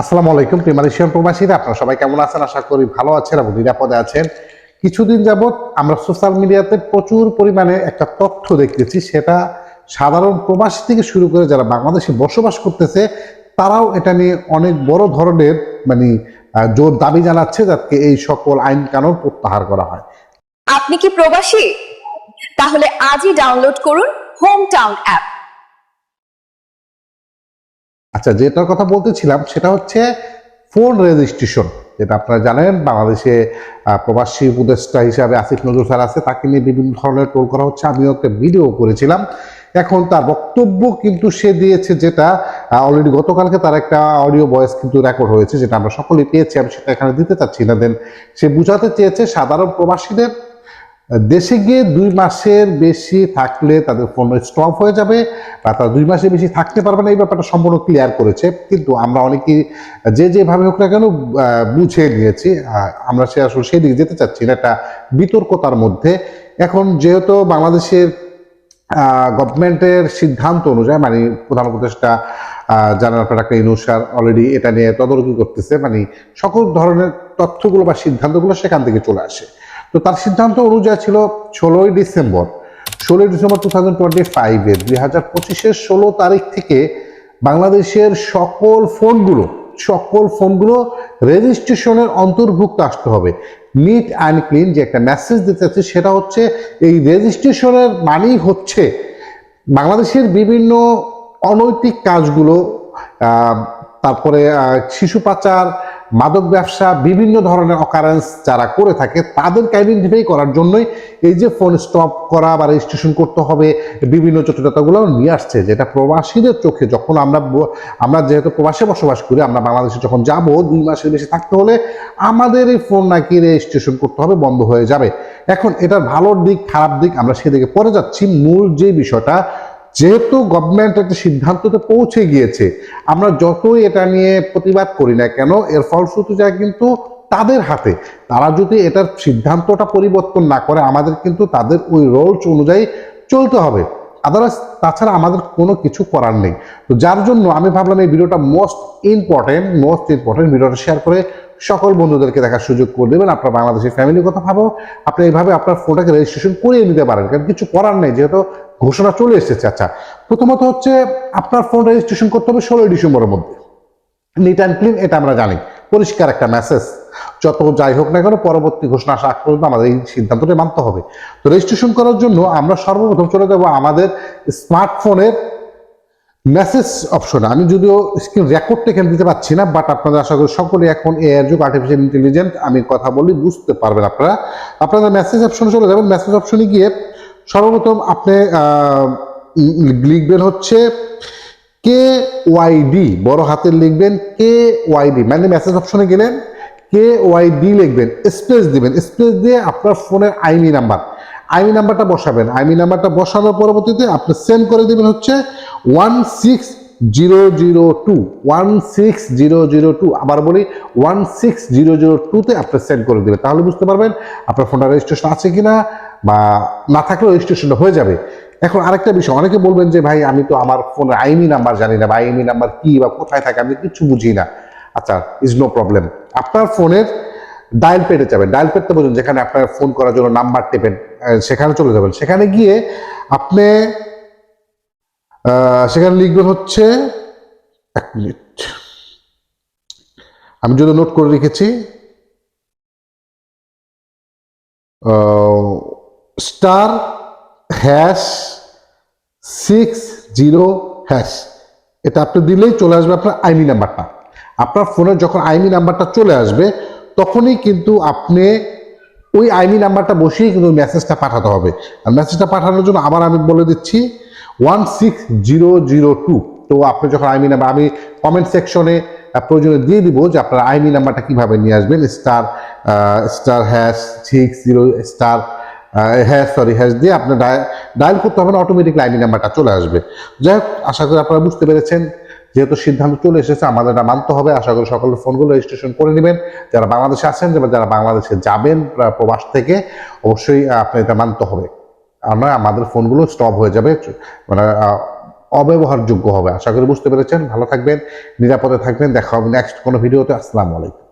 আসসালামু আলাইকুম, প্রিয় মালয়েশিয়ান প্রবাসীরা। আপনারা সবাই কেমন আছেন? আশা করি ভালো আছেন এবং নিরাপদে আছেন। কিছুদিন যাবৎ আমরা সোশ্যাল মিডিয়াতে প্রচুর পরিমাণে একটা তথ্য দেখতেছি সেটা সাধারণ প্রবাসী থেকে শুরু করে যারা বাংলাদেশে বসবাস করতেছে, তারাও এটা নিয়ে অনেক বড় ধরনের মানে জোর দাবি জানাচ্ছে যাতে এই সকল আইন কানুন প্রত্যাহার করা হয়। আপনি কি প্রবাসী? তাহলে আজই ডাউনলোড করুন হোম টাউন অ্যাপ আচ্ছা যেটার কথা বলতেছিলাম, সেটা হচ্ছে ফোন রেজিস্ট্রেশন যেটা আপনারা জানেন, বাংলাদেশে প্রবাসী উপদেষ্টা হিসাবে আসিফ নজরুল স্যার আছে, তাকে নিয়ে বিভিন্ন ধরনের টোল করা হচ্ছে। আমিও একটা ভিডিও করেছিলাম। এখন তার বক্তব্য কিন্তু সে দিয়েছে যেটা অলরেডি গতকালকে তার একটা অডিও ভয়েস কিন্তু রেকর্ড হয়েছে, যেটা আমরা সকলেই পেয়েছি, আমি সেটা এখানে দিতে চাচ্ছি না। দেন সে বুঝাতে চেয়েছে সাধারণ প্রবাসীদের দেশে গিয়ে দুই মাসের বেশি থাকলে তাদের ফোন স্টপ হয়ে যাবে বা তারা দুই মাসের বেশি থাকতে পারবে না, এই ব্যাপারটা সম্পূর্ণ ক্লিয়ার করেছে। কিন্তু আমরা অনেকেই যে যেভাবে হোক না কেন বুঝে নিয়েছি। আমরা সে আসলে সেদিকে যেতে চাচ্ছি না, একটা বিতর্কতার মধ্যে। এখন যেহেতু বাংলাদেশের গভর্নমেন্টের সিদ্ধান্ত অনুযায়ী মানে প্রধান উপদেষ্টা জানার আপনার ইনুসার অলরেডি এটা নিয়ে তদারকি করতেছে মানে সকল ধরনের তথ্যগুলো বা সিদ্ধান্তগুলো সেখান থেকে চলে আসে। তো তার সিদ্ধান্ত অনুযায়ী ছিল ষোলোই ডিসেম্বর। ষোলোই ডিসেম্বর টু থাউজেন্ড টোয়েন্টি ফাইভে দুই হাজার পঁচিশের ষোলো তারিখ থেকে বাংলাদেশের সকল ফোনগুলো সকল ফোনগুলো রেজিস্ট্রেশনের অন্তর্ভুক্ত আসতে হবে। নিট অ্যান্ড ক্লিন যে একটা মেসেজ দিতে চাচ্ছি সেটা হচ্ছে এই রেজিস্ট্রেশনের মানেই হচ্ছে বাংলাদেশের বিভিন্ন অনৈতিক কাজগুলো তারপরে শিশু পাচার মাদক ব্যবসা, বিভিন্ন ধরনের অকারেন্স যারা করে থাকে তাদেরকে আইডেন্টিফাই করার জন্যই এই যে ফোন স্টপ করা বা রেজিস্ট্রেশন করতে হবে, বিভিন্ন জটিলতাগুলো নিয়ে আসছে, যেটা প্রবাসীদের চোখে যখন আমরা আমরা যেহেতু প্রবাসে বসবাস করি, আমরা বাংলাদেশে যখন যাব, দুই মাসের বেশি থাকতে হলে আমাদের এই ফোন নাকি রেজিস্ট্রেশন করতে হবে, বন্ধ হয়ে যাবে। এখন এটার ভালো দিক, খারাপ দিক আমরা সেদিকে পরে যাচ্ছি। মূল যে বিষয়টা যেহেতু গভর্নমেন্ট একটা সিদ্ধান্ততে পৌঁছে গিয়েছে, আমরা যতই এটা নিয়ে প্রতিবাদ করি না কেন, এর ফলশ্রুতি যায় কিন্তু তাদের হাতে। তারা যদি এটার সিদ্ধান্তটা পরিবর্তন না করে, আমাদের কিন্তু তাদের ওই রোলস অনুযায়ী চলতে হবে। আদারওয়াইজ তাছাড়া আমাদের কোনো কিছু করার নেই। তো যার জন্য আমি ভাবলাম এই ভিডিওটা মোস্ট ইম্পর্টেন্ট মোস্ট ইম্পর্টেন্ট ভিডিওটা শেয়ার করে সকল বন্ধুদেরকে দেখার সুযোগ করে দেবেন। আপনার বাংলাদেশের ফ্যামিলির কথা ভাবো। আপনি এইভাবে আপনার ফোনটাকে রেজিস্ট্রেশন করিয়ে নিতে পারেন। কারণ কিছু করার নেই, যেহেতু ঘোষণা চলে এসেছে। আচ্ছা প্রথমত হচ্ছে আপনার ফোন রেজিস্ট্রেশন করতে হবে ষোলোই ডিসেম্বরের মধ্যে। নিট অ্যান্ড ক্লিন এটা আমরা জানি। পরিষ্কার একটা মেসেজ যত যাই হোক না কেন, পরবর্তী ঘোষণা আসা পর্যন্ত আমাদের এই সিদ্ধান্তটা মানতে হবে। তো রেজিস্ট্রেশন করার জন্য আমরা সর্বপ্রথম চলে যাব আমাদের স্মার্টফোনের মেসেজ অপশনে আমি যদিও স্ক্রিন রেকর্ডটা এখানে দিতে পারছি না বাট আপনাদের আশা করি সকলে এখন এআর যুগ আর্টিফিশিয়াল ইন্টেলিজেন্ট আমি কথা বলি, বুঝতে পারবেন আপনারা। আপনাদের মেসেজ অপশনে চলে যাবেন। মেসেজ অপশনে গিয়ে সর্বপ্রথম আপনি লিখবেন হচ্ছে কে ওয়াইডি বড় হাতের লিখবেন কে ওয়াইডি মানে মেসেজ অপশনে গেলেন, কে ওয়াইডি লিখবেন স্পেস দিবেন স্পেস দিয়ে আপনার ফোনের আইমি নাম্বার আইমি নাম্বারটা বসাবেন আইমি নাম্বারটা বসানোর পরবর্তীতে আপনি সেন্ড করে দিবেন হচ্ছে one six zero zero two one six zero zero two আবার বলি ওয়ান সিক্স জিরো জিরো টুতে আপনি সেন্ড করে দেবেন, তাহলে বুঝতে পারবেন আপনার ফোনটা রেজিস্ট্রেশন আছে কিনা বা না থাকলেও রেজিস্ট্রেশনটা হয়ে যাবে। এখন আরেকটা বিষয়, অনেকে বলবেন যে, ভাই, আমি তো আমার ফোনের আইমি নাম্বার জানি না, বা আইমি নাম্বার কি বা কোথায় থাকে, আমি কিছু বুঝি না। আচ্ছা ইজ নো প্রবলেম আপনার ফোনের ডায়াল পেডে যাবেন। ডায়াল পেডটা বলুন, যেখানে আপনার ফোন করার জন্য নাম্বার টেপেন সেখানে চলে যাবেন। সেখানে গিয়ে আপনি সেখানে লিখবেন হচ্ছে, এক মিনিট। আমি যদি নোট করে রেখেছি star hash six zero hash. এটা আপনি দিলেই চলে আসবে আপনার আইমি নাম্বারটা। আপনার ফোনে যখন আইমি নাম্বারটা চলে আসবে, তখনই কিন্তু আপনি ওই আইমি নাম্বারটা বসিয়ে কিন্তু মেসেজটা পাঠাতে হবে। আর মেসেজটা পাঠানোর জন্য আবার আমি বলে দিচ্ছি one six zero zero two তো আপনি যখন আইমি নাম্বার, আমি কমেন্ট সেকশনে প্রয়োজনে দিয়ে দিব যে আপনার আইমি নাম্বারটা কীভাবে নিয়ে আসবেন star star hash six zero star হ্যাঁ সরি হ্যাশ দিয়ে আপনার ডায়াল করতে হবে না অটোমেটিক আইনি নাম্বারটা চলে আসবে। যাই হোক, আশা করি আপনারা বুঝতে পেরেছেন, যেহেতু সিদ্ধান্ত চলে এসেছে, আমাদের এটা মানতে হবে। আশা করি সকলের ফোনগুলো রেজিস্ট্রেশন করে নেবেন। যারা বাংলাদেশে আছেন বা যারা বাংলাদেশে যাবেন প্রবাস থেকে, অবশ্যই আপনার এটা মানতে হবে। আমরা আমাদের ফোনগুলো স্টপ হয়ে যাবে মানে অব্যবহারযোগ্য হবে। আশা করি বুঝতে পেরেছেন। ভালো থাকবেন, নিরাপদে থাকবেন। দেখা হবে নেক্সট কোনো ভিডিওতে আসসালামু আলাইকুম।